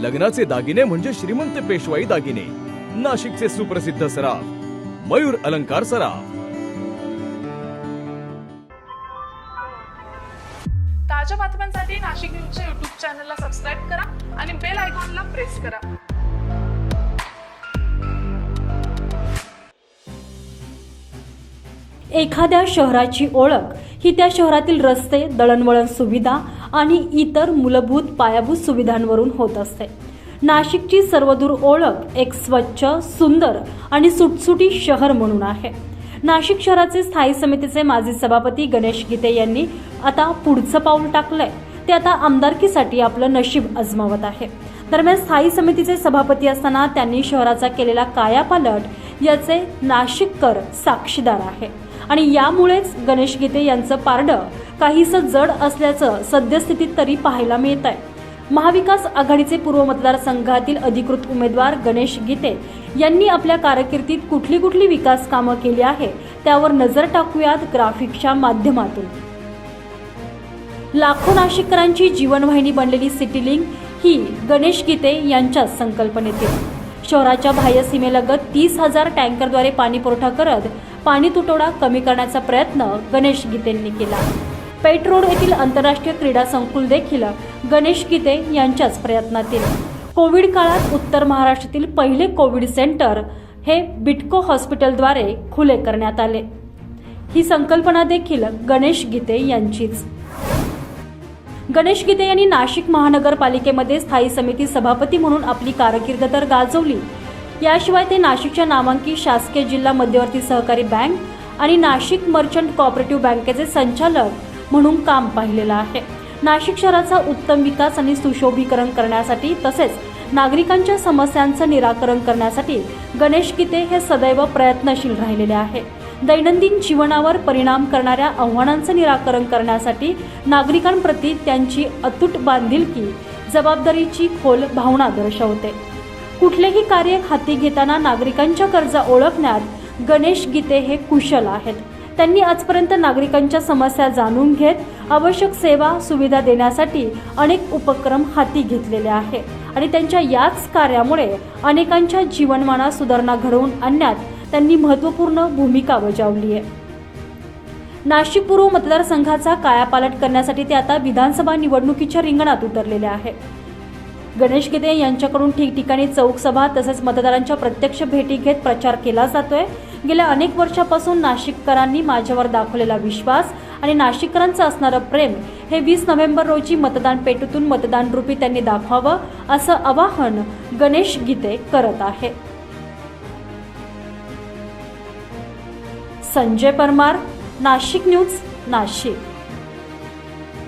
लग्नाचे दागिने म्हणजे श्रीमंत पेशवाई दागिने. नाशिकचे सुप्रसिद्ध सराफ मयूर अलंकार सराफ. ताज्या बातम्यांसाठी नाशिक न्यूजच्या युट्यूब चॅनलला सबस्क्राईब करा आणि बेल आयकॉनला प्रेस करा. एखाद्या शहराची ओळख ही त्या शहरातील रस्ते दळणवळण सुविधा आणि इतर मूलभूत पायाभूत सुविधांवरून होत असते. नाशिकची सर्वदूर ओळख एक स्वच्छ सुंदर आणि सुटसुटी शहर म्हणून आहे. नाशिक शहराचे स्थायी समितीचे माजी सभापती गणेश गीते यांनी आता पुढचं पाऊल टाकलंय. ते आता आमदारकीसाठी आपलं नशीब अजमावत आहे. दरम्यान स्थायी समितीचे सभापती असताना त्यांनी शहराचा केलेला कायापालट याचे नाशिककर साक्षीदार आहे. आणि यामुळेच गणेश गीते यांचं पारडं काहीसं जड असल्याचं सद्यस्थितीत तरी पाहायला मिळत आहे महाविकास आघाडीचे पूर्व मतदारसंघातील अधिकृत उमेदवार गणेश गीते यांनी आपल्या कारकिर्दीत कुठली कुठली विकास कामं केली आहे त्यावर नजर टाकूयात ग्राफिकच्या माध्यमातून. लाखो नाशिककरांची जीवनवाहिनी बनलेली सिटी लिंक ही गणेश गीते यांच्याच संकल्पनेतील. शहराच्या बाह्य सीमेलगत तीस हजार टँकरद्वारे पाणी पुरवठा करत पाणी तुटवडा कमी करण्याचा प्रयत्न गणेश गीतेंनी केला. पेट रोड येथील आंतरराष्ट्रीय क्रीडा संकुल देखील गणेश गीते यांच्याच प्रयत्नातील. कोविड काळात उत्तर महाराष्ट्रातील पहिले कोविड सेंटर हे बिटको हॉस्पिटलद्वारे खुले करण्यात आले. ही संकल्पना देखील गणेश गीते यांचीच. गणेश गीते यांनी नाशिक महानगरपालिकेमध्ये स्थायी समिती सभापती म्हणून आपली कारकीर्द तर गाजवली. याशिवाय ते नाशिकच्या नामांकित शासकीय जिल्हा मध्यवर्ती सहकारी बँक आणि नाशिक मर्चंट कॉपरेटिव्ह बँकेचे संचालक म्हणून काम पाहिलेलं आहे. नाशिक शहराचा उत्तम विकास आणि सुशोभीकरण करण्यासाठी तसेच नागरिकांच्या समस्यांचं निराकरण करण्यासाठी गणेश गीते हे सदैव प्रयत्नशील राहिलेले आहे. दैनंदिन जीवनावर परिणाम करणाऱ्या आव्हानांचं निराकरण करण्यासाठी नागरिकांप्रती त्यांची अतूट बांधिलकी जबाबदारीची खोल भावना दर्शवते. कुठलेही कार्य हाती घेताना नागरिकांच्या गरजा ओळखण्यात गणेश गीते हे कुशल आहेत. त्यांनी आजपर्यंत नागरिकांच्या समस्या जाणून घेत आवश्यक सेवा सुविधा देण्यासाठी अनेक उपक्रम हाती घेतलेले आहे. आणि त्यांच्या याच कार्यामुळे अनेकांच्या जीवनमानात सुधारणा घडवून आणण्यात त्यांनी महत्त्वपूर्ण भूमिका बजावली आहे. नाशिक पूर्व मतदारसंघाचा कायापालट करण्यासाठी ते आता विधानसभा निवडणुकीच्या रिंगणात उतरलेले आहे. गणेश गीते यांच्याकडून ठिकठिकाणी चौक सभा तसेच मतदारांच्या प्रत्यक्ष भेटी घेत प्रचार केला जातोय. गेल्या अनेक वर्षापासून नाशिककरांनी माझ्यावर दाखवलेला विश्वास आणि नाशिककरांचं असणारं प्रेम हे वीस नोव्हेंबर रोजी मतदान पेटीतून मतदान रूपी त्यांनी दाखवावं असं आवाहन गणेश गीते करत आहे. संजय परमार नाशिक न्यूज नाशिक.